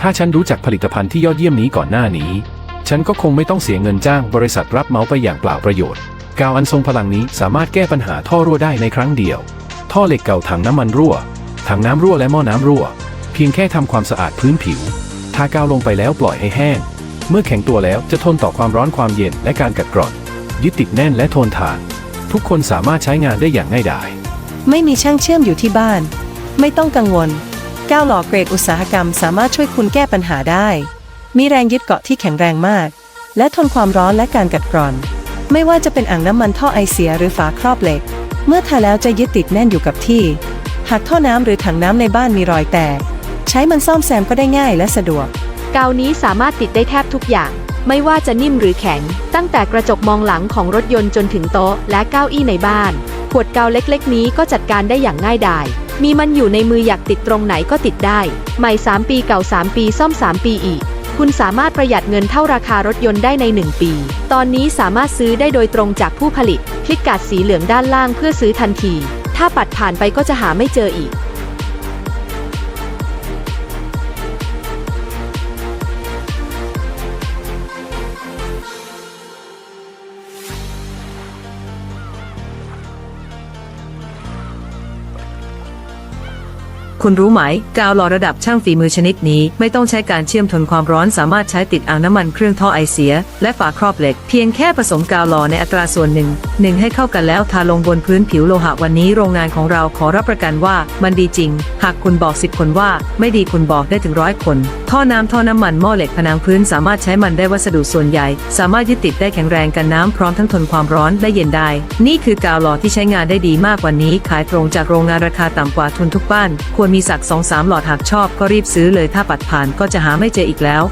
ถ้าฉันรู้จักผลิตภัณฑ์ที่ยอดเยี่ยมนี้ก่อนหน้านี้ ฉันก็คงไม่ต้องเสียเงินจ้างบริษัทรับเมาส์ไปอย่างเปล่าประโยชน์ กาวอันทรงพลังนี้สามารถแก้ปัญหาท่อรั่วได้ในครั้งเดียว ท่อเหล็กเก่าถังน้ำมันรั่ว ถังน้ำรั่วและหม้อน้ำรั่ว เพียงแค่ทำความสะอาดพื้นผิว ทากาวลงไปแล้วปล่อยให้แห้ง เมื่อแข็งตัวแล้วจะทนต่อความร้อนความเย็นและการกัดกร่อน ยึดติดแน่นและทนทาน ทุกคนสามารถใช้งานได้อย่างง่ายดาย ไม่มีช่างเชื่อมอยู่ที่บ้าน ไม่ต้องกังวล ก้าวหล่อเกรดอุตสาหกรรมสามารถช่วยคุณแก้ปัญหาได้ มีแรงยึดเกาะที่แข็งแรงมาก และทนความร้อนและการกัดกร่อน ไม่ว่าจะเป็นอ่างน้ำมันท่อไอเสียหรือฝาครอบเหล็ก เมื่อทาแล้วจะยึดติดแน่นอยู่กับที่ หากท่อน้ำหรือถังน้ำในบ้านมีรอยแตก ใช้มันซ่อมแซมก็ได้ง่ายและสะดวก กาวนี้สามารถติดได้แทบทุกอย่าง ไม่ว่าจะนิ่มหรือแข็ง ตั้งแต่กระจกมองหลังของรถยนต์จนถึงโต๊ะและเก้าอี้ในบ้าน ขวดกาวเล็กๆ นี้ก็จัดการได้อย่างง่ายดาย มีมันอยู่ในมืออยากติดตรงไหนก็ติดได้ ใหม่ 3 ปีเก่า 3 ปีซ่อม 3 ปีอีก คุณสามารถประหยัดเงินเท่าราคารถยนต์ได้ใน 1 ปี ตอนนี้สามารถซื้อได้โดยตรงจากผู้ผลิต คลิกกาดสีเหลืองด้านล่างเพื่อซื้อทันที ถ้าปัดผ่านไปก็จะหาไม่เจออีก คุณรู้ไหม กาวหล่อระดับช่างฝีมือชนิดนี้ ไม่ต้องใช้การเชื่อมทนความร้อนสามารถใช้ติดอ่างน้ำมันเครื่องท่อไอเสีย และฝาครอบเหล็ก เพียงแค่ผสมกาวหล่อในอัตราส่วนหนึ่งหนึ่งให้เข้ากันแล้วทาลงบนพื้นผิวโลหะวันนี้โรงงานของเราขอรับประกันว่ามันดีจริง หากคุณบอกสิบคนว่า ไม่ดีคุณบอกได้ถึงร้อยคนท่อน้ำท่อน้ำมันหม้อเหล็กผนังพื้นสามารถใช้มันได้วัสดุส่วนใหญ่ สามารถยึดติดได้แข็งแรงกันน้ำพร้อมทั้งทนความร้อนและเย็นได้ นี่คือกาวหล่อที่ใช้งานได้ดีมากกว่านี้ ขายตรงจากโรงงานราคาต่ำกว่าทุนทุกบ้าน ควรมีสักสองสามหลอดหากชอบก็รีบซื้อเลยถ้าปัดผ่านก็จะหาไม่เจออีกแล้ว